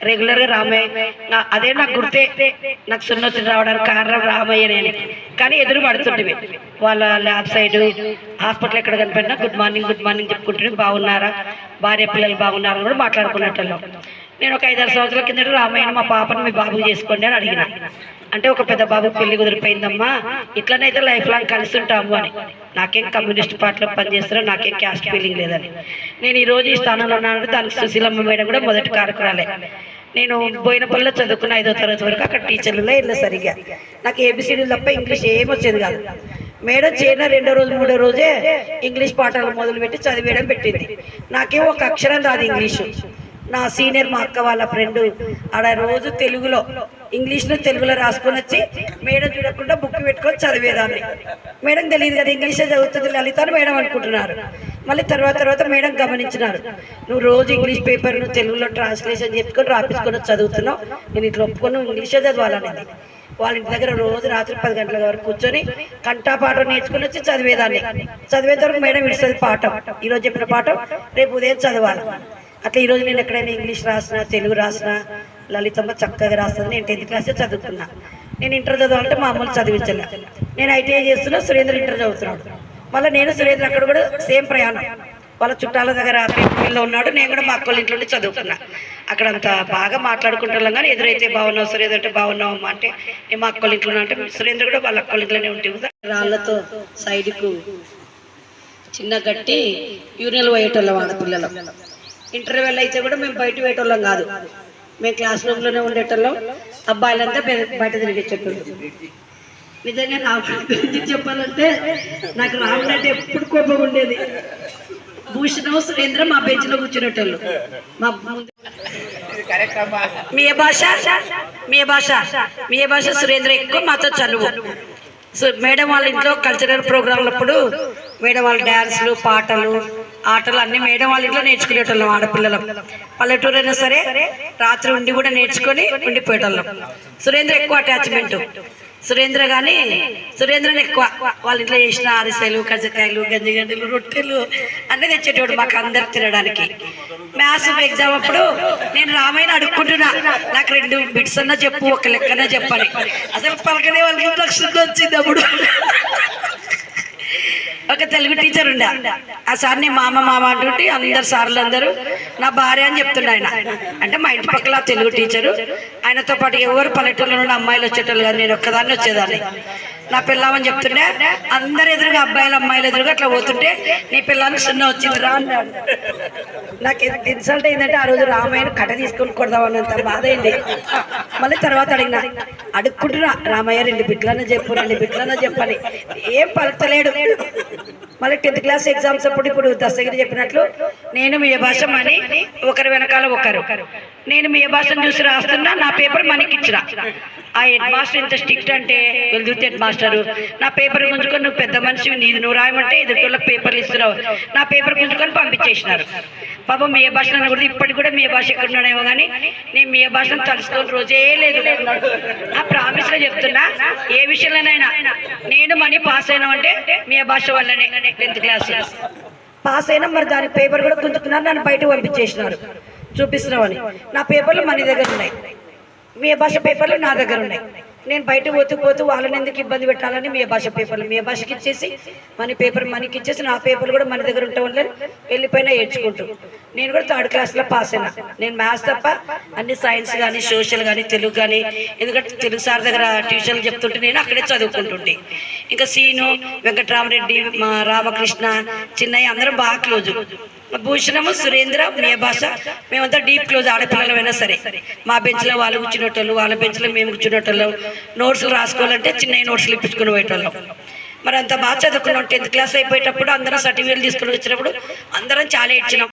రెగ్యులర్గా రామయ్య నా- అదే నాకు గుర్తే నాకు సున్నొచ్చి రావడానికి కారణం రామయ్యనే కానీ ఎదురు పడుతుంటే వాళ్ళ ల్యాబ్ సైడ్ హాస్పిటల్ ఎక్కడ కనిపెట్టినా గుడ్ మార్నింగ్ గుడ్ మార్నింగ్ చెప్పుకుంటుంటే బాగున్నారా? భార్య పిల్లలు బాగున్నారా కూడా మాట్లాడుకున్నట్టు నేను ఒక ఐదారు సంవత్సరాల కిందట రామయ్యని మా పాపను మీ బాబుకి చేసుకోండి అని అడిగిన. అంటే ఒక పెద్ద బాబు పెళ్ళి కుదిరిపోయిందమ్మా. ఇట్లనైతే లైఫ్ లాంగ్ కలిసి ఉంటాము అని. నాకేం కమ్యూనిస్ట్ పార్టీలో పనిచేస్తున్నా నాకేం క్యాస్ట్ ఫీలింగ్ లేదని. నేను ఈ రోజు ఈ స్థానంలో ఉన్నానంటే దానికి సుశీలమ్మ మేడం కూడా మొదటి కారకురాలే. నేను బోయినపల్లిలో చదువుకున్న ఐదో తరగతి వరకు అక్కడ టీచర్లలో వెళ్ళి సరిగా నాకు ఏబిసిడీలు తప్ప ఇంగ్లీష్ ఏమొచ్చేది కాదు. మేడం చేరిన రెండో రోజు మూడో రోజే ఇంగ్లీష్ పాఠాలు మొదలుపెట్టి చదివేయడం పెట్టింది. నాకేం ఒక అక్షరం రాదు ఇంగ్లీషు. నా సీనియర్ మా అక్క వాళ్ళ ఫ్రెండ్ ఆడ రోజు తెలుగులో ఇంగ్లీష్లో తెలుగులో రాసుకొని వచ్చి మేడం చూడకుండా బుక్ పెట్టుకొని చదివేదాన్ని. మేడం తెలియదు కదా ఇంగ్లీషే చదువుతుంది లలిత అని మేడం అనుకుంటున్నారు. మళ్ళీ తర్వాత తర్వాత మేడం గమనించినారు. నువ్వు రోజు ఇంగ్లీష్ పేపర్ నువ్వు తెలుగులో ట్రాన్స్లేషన్ చెప్పుకొని రాపించుకొని చదువుతున్నావు. నేను ఇట్లా ఒప్పుకొని ఇంగ్లీషే చదవాలనేది. వాళ్ళ ఇంటి దగ్గర రోజు రాత్రి పది గంటల వరకు కూర్చొని కంటా పాఠం నేర్చుకుని వచ్చి చదివేదాన్ని. చదివేంత వరకు మేడం ఇస్తుంది పాఠం. ఈరోజు చెప్పిన పాఠం రేపు ఉదయం చదవాలి. అట్లా ఈరోజు నేను ఎక్కడైనా ఇంగ్లీష్ రాసిన తెలుగు రాసిన లలితమ్మ చక్కగా రాస్తుంది నేను టెన్త్ క్లాసే చదువుకున్నా. నేను ఇంటర్ చదవాలంటే మా చదివించలే. నేను ఐటీఐ చేస్తున్నా సురేంద్ర ఇంటర్ చదువుతున్నాడు. మళ్ళీ నేను సురేంద్ర అక్కడ కూడా సేమ్ ప్రయాణం. వాళ్ళ చుట్టాల దగ్గర పిల్లలు ఉన్నాడు నేను కూడా మా అక్కల నుండి చదువుకున్నా అక్కడ అంత బాగా మాట్లాడుకుంటున్నాం కానీ ఎదురైతే బాగున్నావు సురేంద్ర అంటే బాగున్నావు అమ్మా అంటే నేను మా అక్కల ఇంట్లో అంటే సురేంద్ర కూడా వాళ్ళ అక్కల ఇంట్లోనే ఉంటే రాళ్ళతో సైడ్కు చిన్న గట్టి యూరినల్ పోయేటోళ్ళం ఆడపిల్లలు ఇంటర్వెల్ అయితే కూడా మేము బయట పోయేటోళ్ళం కాదు. మేము క్లాస్ రూమ్లోనే ఉండేటోళ్ళం. అబ్బాయిలంతా బయట బయట తిరిగేటోళ్ళు. నిజంగా నా గురించి చెప్పాలంటే నాకు రాముడు అంటే ఎప్పుడు కోపం ఉండేది. భూషణం సురేంద్ర మా బెంచ్లో కూర్చునేటోళ్ళు. మా ముందు మీ ఏ భాష? మీ భాష? మీ భాష? సురేంద్ర ఎక్కువ మాతో చనువు. సో మేడం వాళ్ళ ఇంట్లో కల్చరల్ ప్రోగ్రాంలప్పుడు మేడం వాళ్ళ డ్యాన్స్లు పాటలు ఆటలు అన్ని మేడం వాళ్ళ ఇంట్లో నేర్చుకునేటోళ్ళం ఆడపిల్లలం. పల్లెటూరు అయినా సరే రాత్రి ఉండి కూడా నేర్చుకొని ఉండిపోయేటోళ్ళం. సురేంద్ర ఎక్కువ అటాచ్మెంట్ సురేంద్ర కానీ సురేంద్రని ఎక్కువ వాళ్ళ ఇంట్లో చేసిన అరిసెలు కజ్జకాయలు గంజిగడ్డలు రొట్టెలు అన్నీ తెచ్చేటోడు మాకు అందరు తినడానికి. మ్యాథ్స్ ఎగ్జామ్ అప్పుడు నేను రామాయణ అడుక్కుంటున్నా. నాకు రెండు బిట్స్ అన్నా చెప్పు ఒక లెక్కన చెప్పాలి అసలు పలకనే వాళ్ళకి లక్ష వచ్చింది అప్పుడు. ఒక తెలుగు టీచర్ ఉండే. ఆ సార్ని మామ మామ అంటుంటే అందరు సార్లు అందరూ నా భార్య అని చెప్తుండే ఆయన. అంటే మా ఇంటి పక్కల తెలుగు టీచరు ఆయనతో పాటు ఎవరు పల్లెటూరులో నుండి అమ్మాయిలు వచ్చేటోళ్ళు కానీ నేను ఒక్కదాన్ని వచ్చేదాన్ని. నా పిల్లమని చెప్తుండే. అందరు ఎదురుగా అబ్బాయిలు అమ్మాయిలు ఎదురుగా అట్లా పోతుంటే నీ పిల్లానికి సున్న వచ్చింది రా అన్నాడు. నాకు ఇన్సల్ట్ అయిందంటే ఆ రోజు రామాయణ కట్ట తీసుకొని కొడదామన్నంత బాధ అయింది. మళ్ళీ తర్వాత అడిగిన అడుక్కుంటున్నా రామయ్య రెండు బిడ్డలన్నా చెప్పు రెండు బిడ్డలన్నా చెప్పని ఏం పలుకుతలేడు. మళ్ళీ టెన్త్ క్లాస్ ఎగ్జామ్స్ అప్పుడు ఇప్పుడు దస్తగిరి చెప్పినట్లు నేను మీ భాష మని ఒకరి వెనకాల ఒకరు. నేను మీ భాషను చూసి రాస్తున్నా నా పేపర్ మనకి ఇచ్చిన. ఆ హెడ్ మాస్టర్ ఎంత స్ట్రిక్ట్ అంటే వెళ్తుతే హెడ్ మాస్టర్ నా పేపర్ గుంజుకొని నువ్వు పెద్ద మనిషి నీది నువ్వు రాయమంటే ఎదుటి పేపర్లు ఇస్తున్నావు. నా పేపర్ గుంజుకొని పంపించేసినారు. పాపం మీ భాష అన్న కూడా ఇప్పటికి కూడా మీ భాష ఎక్కడ ఉన్నాడేమో కానీ నేను మీ భాషను తలుచుకోని రోజే లేదు. ఆ ప్రామిస్లో చెప్తున్నా ఏ విషయంలోనైనా నేను మనీ పాస్ అయినా అంటే మీ భాష వల్లనే టెన్త్ క్లాస్. పాస్ అయినా మరి దాని పేపర్ కూడా గుంజుకున్నారు నన్ను బయటకు పంపించేసినారు. చూపిస్తున్నామని నా పేపర్లు మన దగ్గర ఉన్నాయి. మీ భాష పేపర్లు నా దగ్గర ఉన్నాయి. నేను బయట పోతూ పోతూ వాళ్ళని ఎందుకు ఇబ్బంది పెట్టాలని మీ భాష పేపర్లు మీ భాషకి ఇచ్చేసి మన పేపర్ మనకి ఇచ్చేసి నా పేపర్లు కూడా మన దగ్గర ఉండటం వల్ల వెళ్ళిపోయినా ఏడ్చుకుంటూ. నేను కూడా థర్డ్ క్లాస్లో పాస్ అయినా. నేను మ్యాథ్స్ తప్ప అన్ని సైన్స్ కానీ సోషల్ కానీ తెలుగు కానీ ఎందుకంటే తెలుగు సార్ దగ్గర ట్యూషన్లు చెప్తుంటే నేను అక్కడే చదువుకుంటుంటే ఇంకా సీను వెంకటరామరెడ్డి మా రామకృష్ణ చిన్నయ్య అందరం బాగా క్లోజ్ భూషణము సురేంద్ర మే భాష మేమంతా డీప్ క్లోజ్ ఆడపిల్లలమైనా సరే. మా బెంచ్లో వాళ్ళు కూర్చునేటోళ్ళు వాళ్ళ బెంచ్లో మేము కూర్చునేటోళ్ళం నోట్స్లు రాసుకోవాలంటే చిన్నయ్య నోట్స్లు ఇప్పించుకుని పోయేటోళ్ళం. మరి అంత బాగా చదువుకున్నాం టెన్త్ క్లాస్ అయిపోయేటప్పుడు అందరం సర్టిఫికేట్ తీసుకుని వచ్చినప్పుడు అందరం చాలా ఇచ్చినాం